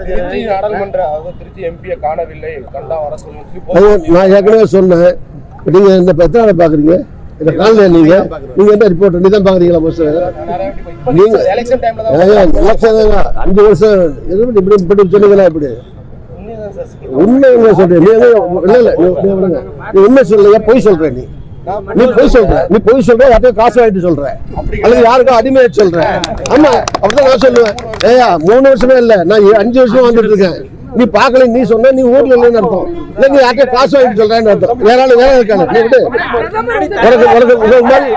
திருச்சி நாடாளுமன்ற அதாவது திருச்சி எம்பியை காணவில்லை. கண்டா வர சொல்லி அது நான் ஏற்கனவே சொன்னேன். நீங்க இந்த நாளா பாக்குறீங்க. இந்த காலையில நீங்க நீங்க என்ன ரிப்போர்ட் நீ தான் பாக்குறீங்களா போஸ்ட் நீங்க- எலெக்ஷன் அஞ்சு வருஷம் எது இப்படி இப்படி சொன்னீங்களா உண்மை உண்மை சொல்றேன். நீ இல்ல இல்ல நீ- உண்மை சொல்லையா பொய் சொல்ற நீ. நீ பொய் சொல்ற. நீ பொய் சொல்ற யார்கிட்டயும் காசு வாங்கிட்டு சொல்ற. அல்லது யாருக்கும் அடிமையை சொல்ற. ஆமா அப்படிதான் நான் சொல்லுவேன். ஏயா மூணு வருஷமே இல்ல. நான் அஞ்சு வருஷமா வந்துட்டு இருக்கேன். நீ பார்க்கல நீ சொன்ன நீ ஊர்ல இல்லைன்னு அர்த்தம். இல்ல நீ யார்கிட்ட காசு வாங்கிட்டு சொல்றேன்னு அர்த்தம். வேற ஆளு வேற இருக்காங்க நீ விடு உனக்கு உனக்கு மாதிரி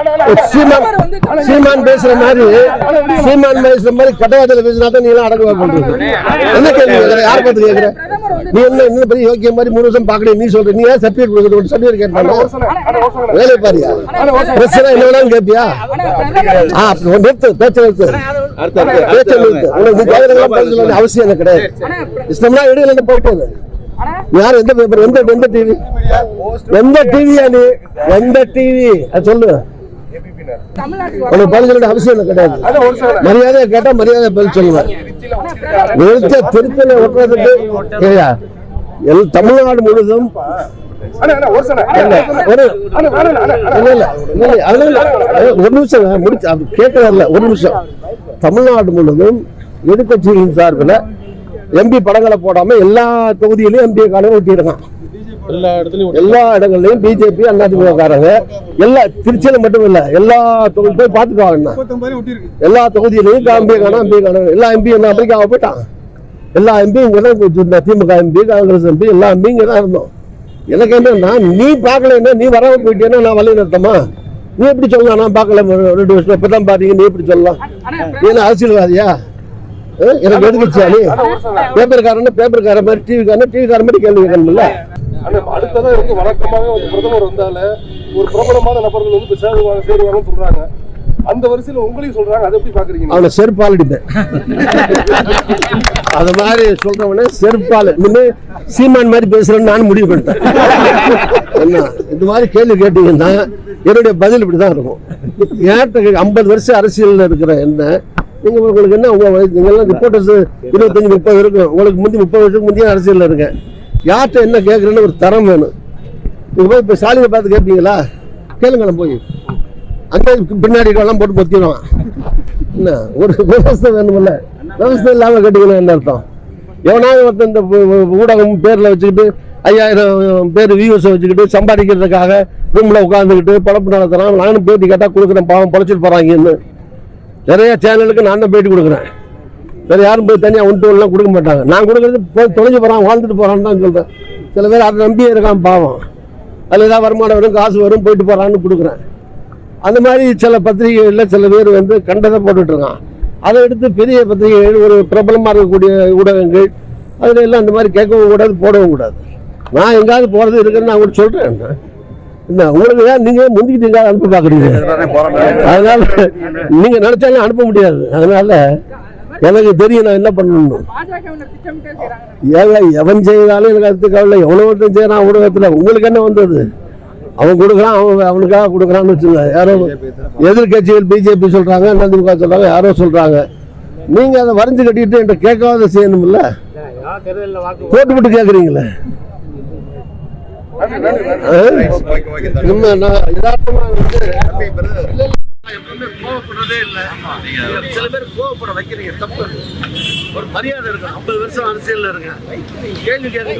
சீமான் சீமான் பேசுற மாதிரி சீமான் பேசுற மாதிரி கட்டவாதத்துல பேசினா தான் நீ எல்லாம் அடங்குவா பண்றது. என்ன கேள்வி? யார் பார்த்து கேட்கற நீ என்ன என்ன பெரிய யோக்கிய மாதிரி மூணு வருஷம் பார்க்கல நீ சொல்ற நீ ஏன் சர்டிபிகேட் ஒரு சர்டிஃபிகேட் கேட்பாங்க வேலை பாரியா பிரச்சனை என்ன வேணாலும் கேட்பியா ஆ நிறுத்து பேச்சு நிறுத்து. பேச்ச அவசியம் எனக்கு கிடையாது. இஷ்டம்னா இடையில போயிட்டு யார் எந்த பேப்பர் எந்த எந்த டிவி எந்த டிவியா நீ? எந்த டிவி அது சொல்லு. ஏபிபினர் உனக்கு பதில் சொல்ல வேண்டிய அவசியம் எனக்கு கிடையாது. மரியாதையை கேட்டா மரியாதை பதில் சொல்லுவேன் நிறுத்த திருத்தல ஒட்டுறதுக்கு எல் தமிழ்நாடு முழுதும் ஒரு நிமிஷம் முடிச்சு கேட்கறதில்ல ஒரு நிமிஷம். தமிழ்நாடு முழுவதும் எதிர்கட்சிகளின் சார்பில் எம்பி படங்களை போடாம எல்லா தொகுதியிலையும் எம்பி காலம் ஒட்டியிருக்கான். எல்லா இடத்துலயும் எல்லா இடங்கள்லயும் பிஜேபி அதிமுக காரங்க எல்லா திருச்சியில மட்டும் இல்ல எல்லா தொகுதி போய் பார்த்துக்குவாங்க எல்லா தொகுதியிலையும் எம்பி காணும் எம்பி காணும் எல்லா எம்பி என்ன அமெரிக்காவை போயிட்டான் எல்லா எம்பியும் இங்கே தான் திமுக எம்பி காங்கிரஸ் எம்பி எல்லா எம்பி இங்கே தான் இருந்தோம். எனக்கு என்னன்னா நீ பார்க்கலன்னா நீ வராம போயிட்டேன்னா நான் வழி நிறுத்தமா நீ எப்படி சொல்லலாம்? நான் பார்க்கல. ஒரு ரெண்டு வருஷம் இப்போ தான் பார்த்தீங்க. நீ எப்படி சொல்லலாம்? நீ என்ன அரசியல்வாதியா? எனக்கு எதுக்குச்சா நீ? பேப்பர்காரன் பேப்பர்கார மாதிரி டிவிக்காரன் டிவிக்கார மாதிரி கேள்வி கேட்கணும்ல? அடுத்ததான் இருக்கு வழக்கமாக வந்து பிரதமர் வந்தால ஒரு பிரபலமான நபர்கள் வந்து இப்ப சேருவாங்க சேருவாங்கன்னு சொல்றாங்க. அந்த வரிசையில உங்களையும் சொல்றாங்க. அதை எப்படி பாக்குறீங்க அவனை செருப்பால் அடிப்பேன். அது மாதிரி சொல்றவனே செருப்பால் இனிமே சீமான் மாதிரி பேசுறேன்னு நான் முடிவு பண்ணிட்டேன். என்ன இந்த மாதிரி கேள்வி கேட்டீங்கன்னா என்னுடைய பதில் இப்படி தான் இருக்கும் ஏற்ற ஐம்பது வருஷம் அரசியலில் இருக்கிற என்ன நீங்கள் உங்களுக்கு என்ன உங்கள் நீங்கள்லாம் ரிப்போர்ட்டர்ஸ் இருபத்தஞ்சி முப்பது இருக்கும் உங்களுக்கு முந்தி முப்பது வருஷத்துக்கு முந்தைய அரசியலில் இருக்கேன் யார்கிட்ட என்ன கேட்குறேன்னு ஒரு தரம் வேணும். நீங்கள் போய் இப்போ சாலியை பார்த்து கேட்பீங்களா கேளுங்களேன் போய். அங்கே பின்னாடி எல்லாம் போட்டு பொத்திடுவான். என்ன ஒரு விவசாய வேணுமில்ல விவசாயம் இல்லாமல் கட்டிக்கணும் என்ன அர்த்தம். எவனாவது ஒருத்தன் இந்த ஊடகம் பேரில் வச்சுக்கிட்டு ஐயாயிரம் பேர் வியூஸை வச்சுக்கிட்டு சம்பாதிக்கிறதுக்காக ரூமில் உட்காந்துக்கிட்டு பழப்பு நடத்துகிறான் நானும் பேட்டி கேட்டால் கொடுக்குறேன் பாவம் பழச்சிட்டு போகிறாங்கன்னு நிறைய சேனலுக்கு நான் தான் பேட்டி கொடுக்குறேன். வேறு யாரும் போய் தனியாக ஒன்று எல்லாம் கொடுக்க மாட்டாங்க. நான் கொடுக்குறது போய் தொலைஞ்சு போகிறான் வாழ்ந்துட்டு போகிறான்னு தான் சொல்கிறேன் சில பேர் அதை நம்பியே இருக்கான் பாவம். அதில் ஏதாவது வருமானம் வரும் காசு வரும் போயிட்டு போகிறான்னு கொடுக்குறேன். அந்த மாதிரி சில பத்திரிகைகளில் சில பேர் வந்து கண்டதை போட்டுட்ருக்கான் அதை எடுத்து பெரிய பத்திரிகைகள் ஒரு பிரபலமாக இருக்கக்கூடிய ஊடகங்கள் அதில் எல்லாம் அந்த மாதிரி கேட்கவும் கூடாது போடவும் கூடாது. நான் எங்காவது போகிறது இருக்குன்னு நான் கூட சொல்கிறேன் என்ன உங்களுக்கு தான் நீங்கள் முந்திக்கிட்டு எங்காவது அனுப்ப பார்க்குறீங்க? அதனால் நீங்கள் நினச்சாலும் அனுப்ப முடியாது. அதனால் எனக்கு தெரியும் நான் என்ன பண்ணணும் ஏங்க எவன் செய்தாலும் எனக்கு அது கவலை எவ்வளோ ஒருத்தன் செய்யறான் ஊடகத்தில்? உங்களுக்கு என்ன வந்தது? அவன் கொடுக்குறான் அவன் அவனுக்காக கொடுக்குறான்னு வச்சுங்க யாரோ எதிர்கட்சிகள் பிஜேபி சொல்கிறாங்க அதிமுக சொல்கிறாங்க யாரோ சொல்கிறாங்க நீங்கள் அதை வரைஞ்சு கட்டிட்டு என்கிட்ட கேட்காத செய்யணும்ல? போட்டு போட்டு கேட்குறீங்களே? எப்பவுமே கோவப்படுறதே இல்ல. சில பேர் கோவப்பட வைக்கிறீங்க தப்பு. ஒரு மரியாதை இருக்கு ஐம்பது வருஷம் அரசியல் இருங்க கேள்வி கேட்க